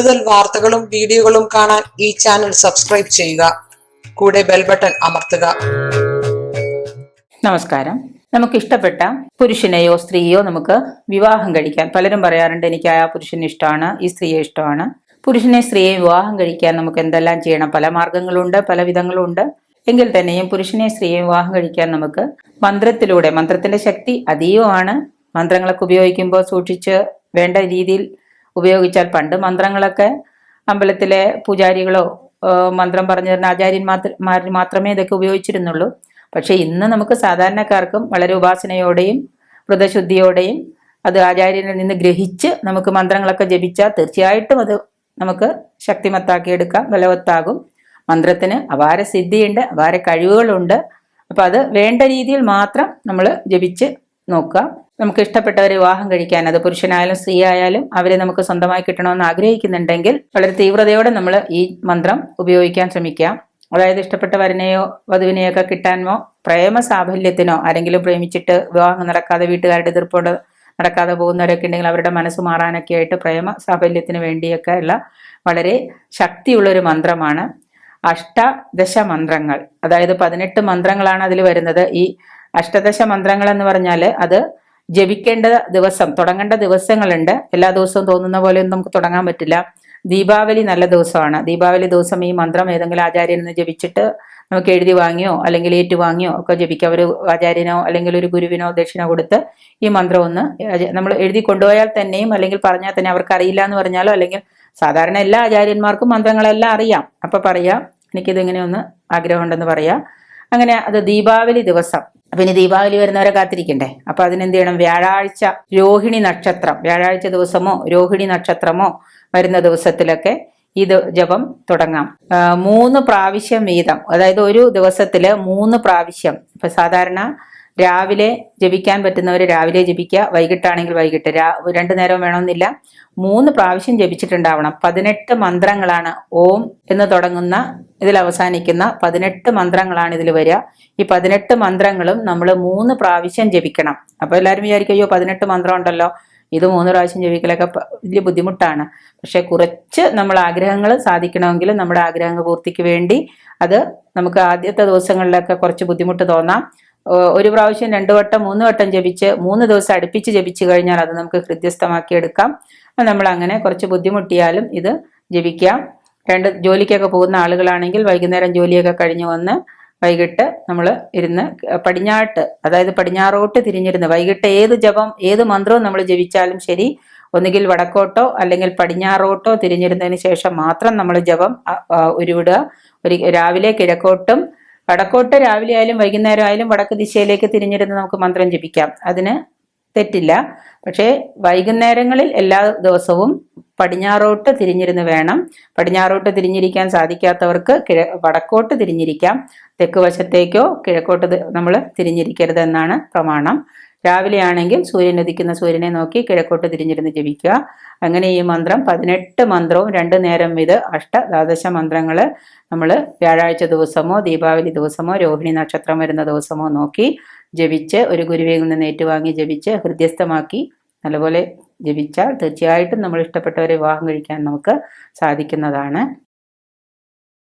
കൂടുതൽ വാർത്തകളും വീഡിയോകളും കാണാൻ ഈ ചാനൽ സബ്സ്ക്രൈബ് ചെയ്യുക. കൂടെ ബെൽ ബട്ടൺ അമർത്തുക. നമസ്കാരം. നമുക്ക് ഇഷ്ടപ്പെട്ട പുരുഷനെയോ സ്ത്രീയോ നമുക്ക് വിവാഹം കഴിക്കാൻ പലരും പറയാറുണ്ട് എനിക്ക് ആ പുരുഷനെ ഇഷ്ടമാണ് ഈ സ്ത്രീയെ ഇഷ്ടമാണ്. പുരുഷനെ സ്ത്രീയെ വിവാഹം കഴിക്കാൻ നമുക്ക് എന്തെല്ലാം ചെയ്യണം? പല മാർഗങ്ങളുണ്ട് പല വിധങ്ങളുണ്ട്. എങ്കിൽ തന്നെയും പുരുഷനെ സ്ത്രീയെ വിവാഹം കഴിക്കാൻ നമുക്ക് മന്ത്രത്തിലൂടെ മന്ത്രത്തിന്റെ ശക്തി അതീവമാണ് മന്ത്രങ്ങളൊക്കെ ഉപയോഗിക്കുമ്പോൾ സൂക്ഷിച്ച് വേണ്ട രീതിയിൽ ഉപയോഗിച്ചാൽ പണ്ട് മന്ത്രങ്ങളൊക്കെ അമ്പലത്തിലെ പൂജാരികളോ മന്ത്രം പറഞ്ഞു തരുന്ന ആചാര്യന്മാർ മാത്രമേ ഇതൊക്കെ ഉപയോഗിച്ചിരുന്നുള്ളൂ. പക്ഷെ ഇന്ന് നമുക്ക് സാധാരണക്കാർക്കും വളരെ ഉപാസനയോടെയും വ്രതശുദ്ധിയോടെയും അത് ആചാര്യനിൽ നിന്ന് ഗ്രഹിച്ച് നമുക്ക് മന്ത്രങ്ങളൊക്കെ ജപിച്ചാൽ തീർച്ചയായിട്ടും അത് നമുക്ക് ശക്തിമത്താക്കിയെടുക്കാം ബലവത്താകും. മന്ത്രത്തിന് അപാര സിദ്ധിയുണ്ട് അപാര കഴിവുകളുണ്ട്. അപ്പൊ അത് വേണ്ട രീതിയിൽ മാത്രം നമ്മൾ ജപിച്ച് നോക്കുക നമുക്ക് ഇഷ്ടപ്പെട്ടവരെ വിവാഹം കഴിക്കാൻ അത് പുരുഷനായാലും സ്ത്രീ ആയാലും അവരെ നമുക്ക് സ്വന്തമായി കിട്ടണമെന്ന് ആഗ്രഹിക്കുന്നുണ്ടെങ്കിൽ വളരെ തീവ്രതയോടെ നമ്മൾ ഈ മന്ത്രം ഉപയോഗിക്കാൻ ശ്രമിക്കാം അതായത് ഇഷ്ടപ്പെട്ട വരനെയോ വധുവിനെയോ ഒക്കെ കിട്ടാനോ പ്രേമ സാഫല്യത്തിനോ ആരെങ്കിലും പ്രേമിച്ചിട്ട് വിവാഹം നടക്കാതെ വീട്ടുകാരുടെ എതിർപ്പോട് നടക്കാതെ പോകുന്നവരൊക്കെ ഉണ്ടെങ്കിൽ അവരുടെ മനസ്സ് മാറാനൊക്കെ ആയിട്ട് പ്രേമ സാഫല്യത്തിന് വേണ്ടിയൊക്കെ ഉള്ള വളരെ ശക്തിയുള്ള ഒരു മന്ത്രമാണ്. അഷ്ടദശ മന്ത്രങ്ങൾ അതായത് പതിനെട്ട് മന്ത്രങ്ങളാണ് അതിൽ വരുന്നത്. ഈ അഷ്ടദശ മന്ത്രങ്ങൾ എന്ന് പറഞ്ഞാൽ അത് ജപിക്കേണ്ട ദിവസം തുടങ്ങേണ്ട ദിവസങ്ങളുണ്ട്. എല്ലാ ദിവസവും തോന്നുന്ന പോലെ ഒന്നും നമുക്ക് തുടങ്ങാൻ പറ്റില്ല. ദീപാവലി നല്ല ദിവസമാണ്. ദീപാവലി ദിവസം ഈ മന്ത്രം ഏതെങ്കിലും ആചാര്യനിൽ നിന്ന് ജപിച്ചിട്ട് നമുക്ക് എഴുതി വാങ്ങിയോ അല്ലെങ്കിൽ ഏറ്റുവാങ്ങിയോ ഒക്കെ ജപിക്കാം. ഒരു ആചാര്യനോ അല്ലെങ്കിൽ ഒരു ഗുരുവിനോ ദക്ഷിണ കൊടുത്ത് ഈ മന്ത്രം ഒന്ന് നമ്മൾ എഴുതി കൊണ്ടുപോയാൽ തന്നെയും അല്ലെങ്കിൽ പറഞ്ഞാൽ തന്നെ അവർക്ക് അറിയില്ല എന്ന് പറഞ്ഞാലോ അല്ലെങ്കിൽ സാധാരണ എല്ലാ ആചാര്യന്മാർക്കും മന്ത്രങ്ങളെല്ലാം അറിയാം. അപ്പൊ പറയാം എനിക്കിതിങ്ങനെ ഒന്ന് ആഗ്രഹമുണ്ടെന്ന് പറയാം. അങ്ങനെ അത് ദീപാവലി ദിവസം. ഇനി ദീപാവലി വരുന്നവരെ കാത്തിരിക്കണ്ടേ? അപ്പൊ അതിനെന്ത് ചെയ്യണം? വ്യാഴാഴ്ച രോഹിണി നക്ഷത്രം വ്യാഴാഴ്ച ദിവസമോ രോഹിണി നക്ഷത്രമോ വരുന്ന ദിവസത്തിലൊക്കെ ഇത് ജപം തുടങ്ങാം. മൂന്ന് പ്രാവശ്യം വീതം. അതായത് ഒരു ദിവസത്തിൽ മൂന്ന് പ്രാവശ്യം. ഇപ്പൊ സാധാരണ രാവിലെ ജപിക്കാൻ പറ്റുന്നവർ രാവിലെ ജപിക്കുക വൈകിട്ടാണെങ്കിൽ വൈകിട്ട്. രാ രണ്ടു നേരം വേണമെന്നില്ല. മൂന്ന് പ്രാവശ്യം ജപിച്ചിട്ടുണ്ടാവണം. പതിനെട്ട് മന്ത്രങ്ങളാണ് ഓം എന്ന് തുടങ്ങുന്ന ഇതിൽ അവസാനിക്കുന്ന പതിനെട്ട് മന്ത്രങ്ങളാണ് ഇതിൽ വരിക. ഈ പതിനെട്ട് മന്ത്രങ്ങളും നമ്മൾ മൂന്ന് പ്രാവശ്യം ജപിക്കണം. അപ്പോൾ എല്ലാവരും വിചാരിക്കും അയ്യോ പതിനെട്ട് മന്ത്രം ഉണ്ടല്ലോ. ഇത് മൂന്ന് പ്രാവശ്യം ജപിക്കലൊക്കെ വലിയ ബുദ്ധിമുട്ടാണ്. പക്ഷെ കുറച്ച് നമ്മൾ ആഗ്രഹങ്ങൾ സാധിക്കണമെങ്കിൽ നമ്മുടെ ആഗ്രഹങ്ങൾ പൂർത്തിക്ക് വേണ്ടി അത് നമുക്ക് ആദ്യത്തെ ദിവസങ്ങളിലൊക്കെ കുറച്ച് ബുദ്ധിമുട്ട് തോന്നാം. ഒരു പ്രാവശ്യം രണ്ടു വട്ടം മൂന്ന് വട്ടം ജപിച്ച് മൂന്ന് ദിവസം അടുപ്പിച്ച് ജപിച്ചു കഴിഞ്ഞാൽ അത് നമുക്ക് ഹൃദ്യസ്ഥമാക്കി എടുക്കാം. നമ്മൾ അങ്ങനെ കുറച്ച് ബുദ്ധിമുട്ടിയാലും ഇത് ജപിക്കാം. രണ്ട് ജോലിക്കൊക്കെ പോകുന്ന ആളുകളാണെങ്കിൽ വൈകുന്നേരം ജോലിയൊക്കെ കഴിഞ്ഞു വന്ന് വൈകിട്ട് നമ്മൾ ഇരുന്ന് പടിഞ്ഞാട്ട് അതായത് പടിഞ്ഞാറോട്ട് തിരിഞ്ഞിരുന്ന് വൈകിട്ട് ഏത് ജപം ഏത് മന്ത്രവും നമ്മൾ ജപിച്ചാലും ശരി ഒന്നുകിൽ വടക്കോട്ടോ അല്ലെങ്കിൽ പടിഞ്ഞാറോട്ടോ തിരിഞ്ഞിരുന്നതിന് ശേഷം മാത്രം നമ്മൾ ജപം ഉരുവിടുക. ഒരു രാവിലെ കിഴക്കോട്ടും വടക്കോട്ട് രാവിലെ ആയാലും വൈകുന്നേരം ആയാലും വടക്ക് ദിശയിലേക്ക് തിരിഞ്ഞിരുന്ന് നമുക്ക് മന്ത്രം ജപിക്കാം. അതിന് തെറ്റില്ല. പക്ഷേ വൈകുന്നേരങ്ങളിൽ എല്ലാ ദിവസവും പടിഞ്ഞാറോട്ട് തിരിഞ്ഞിരുന്ന് വേണം. പടിഞ്ഞാറോട്ട് തിരിഞ്ഞിരിക്കാൻ സാധിക്കാത്തവർക്ക് കിഴ വടക്കോട്ട് തിരിഞ്ഞിരിക്കാം. തെക്ക് വശത്തേക്കോ കിഴക്കോട്ട് നമ്മൾ തിരിഞ്ഞിരിക്കരുതെന്നാണ് പ്രമാണം. രാവിലെ ആണെങ്കിൽ സൂര്യൻ ഉദിക്കുന്ന സൂര്യനെ നോക്കി കിഴക്കോട്ട് തിരിഞ്ഞിരുന്ന് ജപിക്കുക. അങ്ങനെ ഈ മന്ത്രം പതിനെട്ട് മന്ത്രവും രണ്ട് നേരം ഇത് അഷ്ട ദ്വാദശ മന്ത്രങ്ങൾ നമ്മൾ വ്യാഴാഴ്ച ദിവസമോ ദീപാവലി ദിവസമോ രോഹിണി നക്ഷത്രം വരുന്ന ദിവസമോ നോക്കി ജപിച്ച് ഒരു ഗുരുവിൽ നിന്ന് ഏറ്റുവാങ്ങി ജപിച്ച് ഹൃദ്യസ്ഥമാക്കി നല്ലപോലെ ജപിച്ചാൽ തീർച്ചയായിട്ടും നമ്മൾ ഇഷ്ടപ്പെട്ടവരെ വിവാഹം കഴിക്കാൻ നമുക്ക് സാധിക്കുന്നതാണ്.